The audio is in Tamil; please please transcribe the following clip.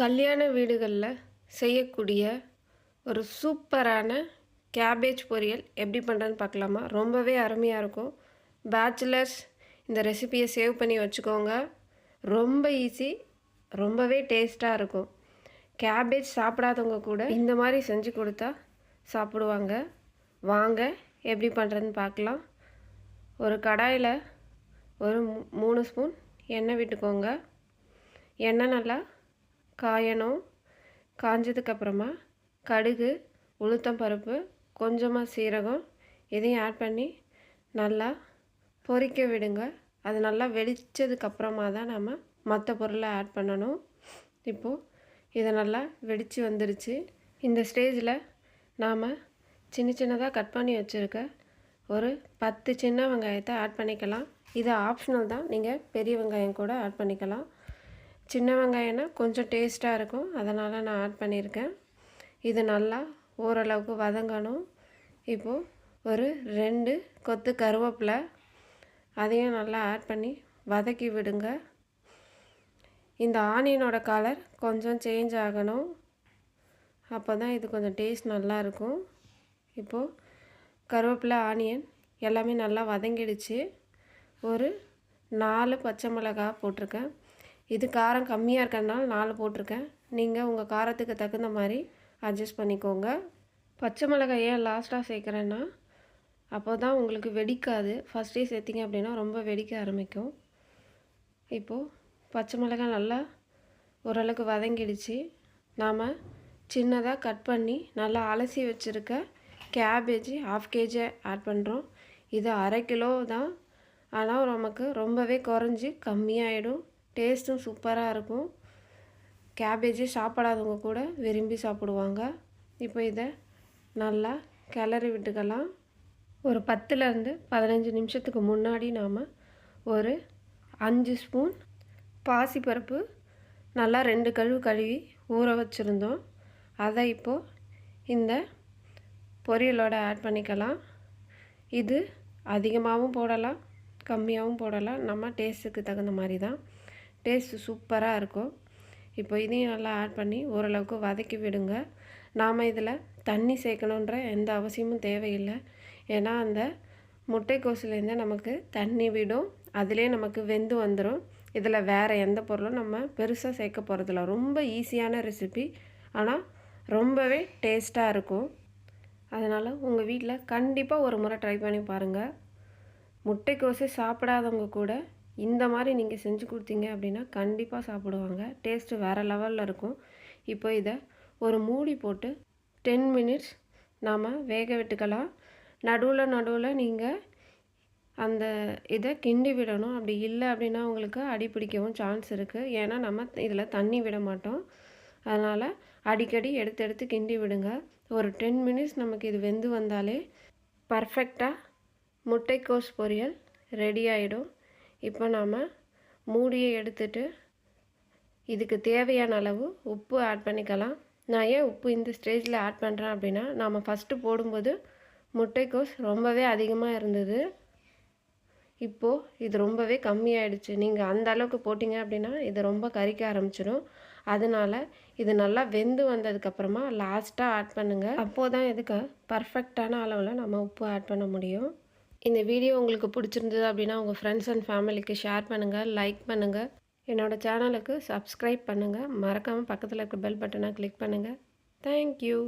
கல்யாண வீடுகளில் செய்யக்கூடிய ஒரு சூப்பரான கேபேஜ் பொரியல் எப்படி பண்ணுறதுன்னு பார்க்கலாமா? ரொம்பவே அருமையாக இருக்கும். பேச்சுலர்ஸ் இந்த ரெசிபியை சேவ் பண்ணி வச்சுக்கோங்க. ரொம்ப ஈஸி ரொம்பவே டேஸ்ட்டாக இருக்கும். கேபேஜ் சாப்பிடாதவங்க கூட இந்த மாதிரி செஞ்சு கொடுத்தா சாப்பிடுவாங்க. வாங்க எப்படி பண்ணுறதுன்னு பார்க்கலாம். ஒரு கடாயில் ஒரு மூணு ஸ்பூன் எண்ணெய் விட்டுக்கோங்க. எண்ணெய் நல்லா காயணும் காஞ்சதுக்கப்புறமா கடுகு உளுத்தம் பருப்பு கொஞ்சமாக சீரகம் இதையும் ஆட் பண்ணி நல்லா பொரிக்க விடுங்க. அது நல்லா வெடித்ததுக்கப்புறமா தான் நம்ம மற்ற பொருளை ஆட் பண்ணணும். இப்போது இதை நல்லா வெடித்து வந்துருச்சு. இந்த ஸ்டேஜில் நாம் சின்ன சின்னதாக கட் பண்ணி வச்சுருக்க ஒரு பத்து சின்ன வெங்காயத்தை ஆட் பண்ணிக்கலாம். இது ஆப்ஷனல் தான். நீங்கள் பெரிய வெங்காயம் கூட ஆட் பண்ணிக்கலாம். சின்ன வெங்காயம்னா கொஞ்சம் டேஸ்ட்டாக இருக்கும். அதனால் நான் ஆட் பண்ணியிருக்கேன். இது நல்லா ஓரளவுக்கு வதங்கணும். இப்போது ஒரு ரெண்டு கொத்து கருவேப்பிலை அதையும் நல்லா ஆட் பண்ணி வதக்கி விடுங்க. இந்த ஆனியனோட கலர் கொஞ்சம் சேஞ்ச் ஆகணும். அப்போ தான் இது கொஞ்சம் டேஸ்ட் நல்லாயிருக்கும் இப்போது கருவேப்பிலை ஆனியன் எல்லாமே நல்லா வதங்கிடுச்சு. ஒரு நாலு பச்சை மிளகா போட்டிருக்கேன். இது காரம் கம்மியாக இருக்கிறதுனால நாலு போட்டிருக்கேன். நீங்கள் உங்கள் காரத்துக்கு தகுந்த மாதிரி அட்ஜஸ்ட் பண்ணிக்கோங்க. பச்சை மிளகாய் ஏன் லாஸ்ட்டாக சேர்க்குறேன்னா அப்போ தான் உங்களுக்கு வெடிக்காது. ஃபஸ்ட்டே சேர்த்திங்க அப்படின்னா ரொம்ப வெடிக்க ஆரம்பிக்கும். இப்போது பச்சை மிளகாய் நல்லா ஓரளவுக்கு வதங்கிடுச்சு. நாம் சின்னதாக கட் பண்ணி நல்லா அலசி வச்சுருக்க கேபேஜ் ஆஃப் கேஜி ஆட் பண்ணுறோம் இது அரை கிலோ தான். ஆனால் நமக்கு ரொம்பவே குறைஞ்சி கம்மியாயிடும். டேஸ்ட்டும் சூப்பராக இருக்கும். கேபேஜே சாப்பிடாதவங்க கூட விரும்பி சாப்பிடுவாங்க. இப்போ இதை நல்லா கிளறி விட்டுக்கலாம். ஒரு பத்துலேருந்து பதினஞ்சு நிமிஷத்துக்கு முன்னாடி நாம் ஒரு அஞ்சு ஸ்பூன் பாசிப்பருப்பு நல்லா ரெண்டு கழுவு கழுவி ஊற வச்சுருந்தோம். அதை இப்போது இந்த பொரியலோட ஆட் பண்ணிக்கலாம். இது அதிகமாகவும் போடலாம் கம்மியாகவும் போடலாம். நம்ம டேஸ்ட்டுக்கு தகுந்த மாதிரி தான். டேஸ்ட்டு சூப்பராக இருக்கும். இப்போ இதையும் நல்லா ஆட் பண்ணி ஓரளவுக்கு வதக்கி விடுங்க. நாம் இதில் தண்ணி சேர்க்கணுன்ற எந்த அவசியமும் தேவையில்லை. ஏன்னா அந்த முட்டைக்கோசுலேருந்து நமக்கு தண்ணி விடும். அதிலே நமக்கு வெந்து வந்துடும் இதில் வேறு எந்த பொருளும் நம்ம பெருசாக சேர்க்க போகிறதில்ல ரொம்ப ஈஸியான ரெசிபி ஆனால் ரொம்பவே டேஸ்ட்டாக இருக்கும். அதனால் உங்கள் வீட்டில் கண்டிப்பாக ஒரு முறை ட்ரை பண்ணி பாருங்கள் முட்டைக்கோசு சாப்பிடாதவங்க கூட இந்த மாதிரி நீங்கள் செஞ்சு கொடுத்தீங்க அப்படின்னா கண்டிப்பாக சாப்பிடுவாங்க. டேஸ்ட்டு வேறு லெவலில் இருக்கும். இப்போ இதை ஒரு மூடி போட்டு டென் மினிட்ஸ் நாம் வேக விட்டுக்கலாம். நடுவில் நடுவில் நீங்கள் அந்த இதை கிண்டி விடணும். அப்படி இல்லை அப்படின்னா உங்களுக்கு அடி பிடிக்கவும் சான்ஸ் இருக்குது ஏன்னா நம்ம இதில் தண்ணி விட மாட்டோம். அதனால் அடிக்கடி எடுத்து எடுத்து கிண்டி விடுங்க. ஒரு டென் மினிட்ஸ் நமக்கு இது வெந்து வந்தாலே பர்ஃபெக்டாக முட்டைக்கோஸ் பொரியல் ரெடி ஆகிடும் இப்போ நாம் மூடியை எடுத்துட்டு இதுக்கு தேவையான அளவு உப்பு ஆட் பண்ணிக்கலாம். நான் ஏன் உப்பு இந்த ஸ்டேஜில் ஆட் பண்ணுறேன் அப்படின்னா நாம் ஃபஸ்ட்டு போடும்போது முட்டைக்கோஸ் ரொம்பவே அதிகமாக இருந்தது. இப்போது இது ரொம்பவே கம்மியாயிடுச்சு. நீங்கள் அந்த அளவுக்கு போட்டிங்க அப்படின்னா இது ரொம்ப கறிக்க ஆரம்பிச்சிடும். அதனால் இது நல்லா வெந்து வந்ததுக்கப்புறமா லாஸ்ட்டாக ஆட் பண்ணுங்கள் அப்போது தான் இதுக்கு பர்ஃபெக்டான அளவில் நம்ம உப்பு ஆட் பண்ண முடியும். இந்த வீடியோ உங்களுக்கு பிடிச்சிருந்தது அப்படின்னா உங்கள் ஃப்ரெண்ட்ஸ் அண்ட் ஃபேமிலிக்கு ஷேர் பண்ணுங்கள் லைக் பண்ணுங்கள் என்னோடய சேனலுக்கு சப்ஸ்கிரைப் பண்ணுங்கள் மறக்காமல் பக்கத்தில் இருக்க பெல் பட்டனை கிளிக் பண்ணுங்கள் தேங்க்யூ